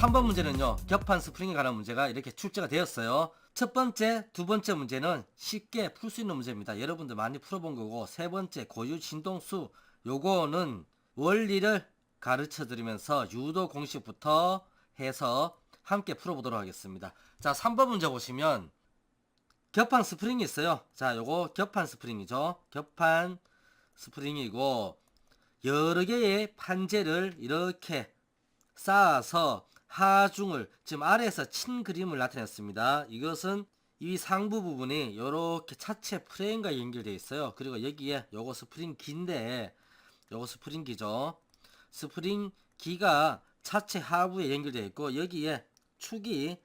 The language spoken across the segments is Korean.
3번 문제는요. 격판 스프링에 관한 문제가 이렇게 출제가 되었어요. 첫 번째, 두 번째 문제는 쉽게 풀 수 있는 문제입니다. 여러분들 많이 풀어본 거고 세 번째 고유 진동수 요거는 원리를 가르쳐 드리면서 유도 공식부터 해서 함께 풀어보도록 하겠습니다. 자, 3번 문제 보시면 격판 스프링이 있어요. 자, 요거 격판 스프링이죠. 격판 스프링이고 여러 개의 판재를 이렇게 쌓아서 하중을 지금 아래에서 친 그림을 나타냈습니다. 이것은 이 상부 부분이 이렇게 차체 프레임과 연결되어 있어요. 그리고 여기에 요거 스프링 기인데 요거 스프링 기죠. 스프링 기가 차체 하부에 연결되어 있고 여기에 축이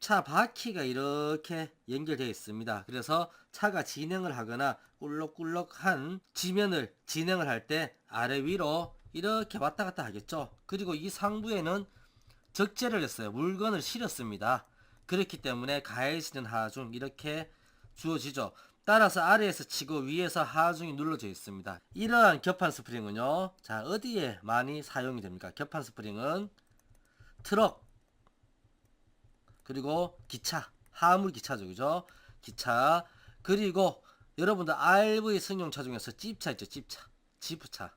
차 바퀴가 이렇게 연결되어 있습니다. 그래서 차가 진행을 하거나 꿀럭꿀럭한 지면을 진행을 할 때 아래 위로 이렇게 왔다 갔다 하겠죠. 그리고 이 상부에는 적재를 했어요. 물건을 실었습니다. 그렇기 때문에 가해지는 하중 이렇게 주어지죠. 따라서 아래에서 치고 위에서 하중이 눌러져 있습니다. 이러한 격판 스프링은요. 자 어디에 많이 사용이 됩니까? 격판 스프링은 트럭 그리고 기차, 화물 기차죠, 그죠? 기차 그리고 여러분들 RV 승용차 중에서 찝차 있죠, 찝차, 지프차.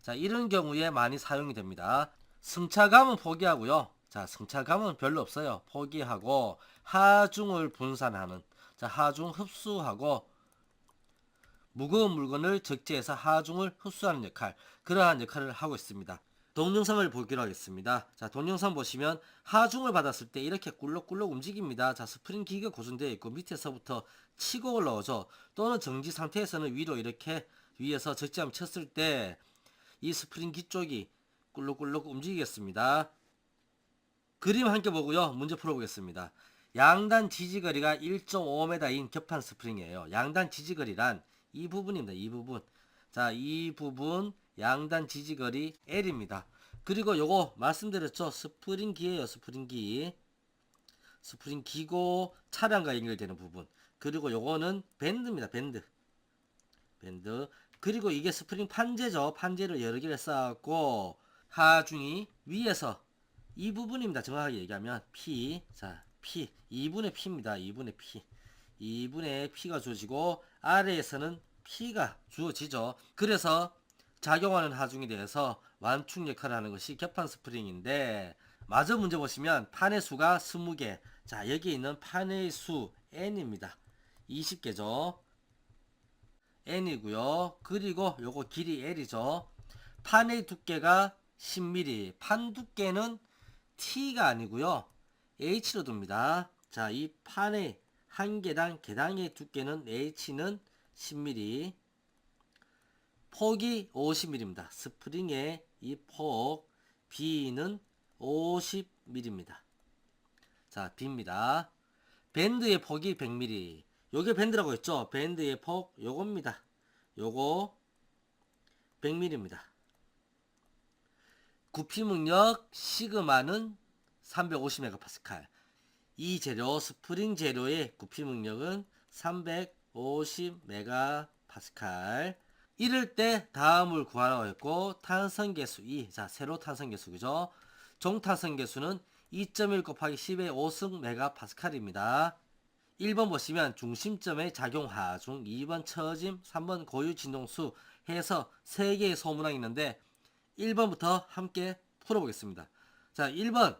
자, 이런 경우에 많이 사용이 됩니다. 승차감은 포기하고요. 자, 승차감은 별로 없어요. 포기하고 하중을 분산하는. 자, 하중 흡수하고 무거운 물건을 적재해서 하중을 흡수하는 역할. 그러한 역할을 하고 있습니다. 동영상을 보기로 하겠습니다. 자, 동영상 보시면 하중을 받았을 때 이렇게 꿀럭꿀럭 움직입니다. 자, 스프링 기가 고정되어 있고 밑에서부터 치고 올라오죠. 또는 정지 상태에서는 위로 이렇게 위에서 적재함 쳤을 때 이 스프링 기 쪽이 꿀럭꿀럭 움직이겠습니다. 그림 함께 보고요. 문제 풀어보겠습니다. 양단 지지거리가 1.5m인 격판 스프링이에요. 양단 지지거리란 이 부분입니다. 이 부분. 자, 이 부분 양단 지지거리 L입니다. 그리고 요거 말씀드렸죠. 스프링기예요. 스프링기. 스프링기고 차량과 연결되는 부분. 그리고 요거는 밴드입니다. 밴드. 밴드. 그리고 이게 스프링 판재죠. 판재를 여러 개를 쌓았고 하중이 위에서 이 부분입니다. 정확하게 얘기하면 P. 자, P. 2분의 P입니다. 2분의 P. 2분의 P가 주어지고 아래에서는 P가 주어지죠. 그래서 작용하는 하중에 대해서 완충 역할을 하는 것이 격판 스프링인데 마저 문제 보시면 판의 수가 20개. 자, 여기 있는 판의 수 n입니다. 20개죠. n이고요. 그리고 요거 길이 l이죠. 판의 두께가 10mm. 판 두께는 t가 아니고요. h로 둡니다. 자, 이 판의 한 개당 개당의 두께는 h는 10mm. 폭이 50mm입니다. 스프링의 이 폭 B는 50mm입니다. 자, B입니다. 밴드의 폭이 100mm. 요게 밴드라고 했죠? 밴드의 폭 요겁니다. 요거 100mm입니다. 구피 능력 시그마는 350MPa. 이 재료 스프링 재료의 구피 능력은 350MPa. 이럴 때 다음을 구하라고 했고 탄성계수 2. 자, 세로 탄성계수 그죠? 종탄성계수는 2.1 곱하기 10의 5승 메가파스칼입니다. 1번 보시면 중심점의 작용 하중, 2번 처짐, 3번 고유 진동수 해서 3개의 소문항이 있는데 1번부터 함께 풀어보겠습니다. 자, 1번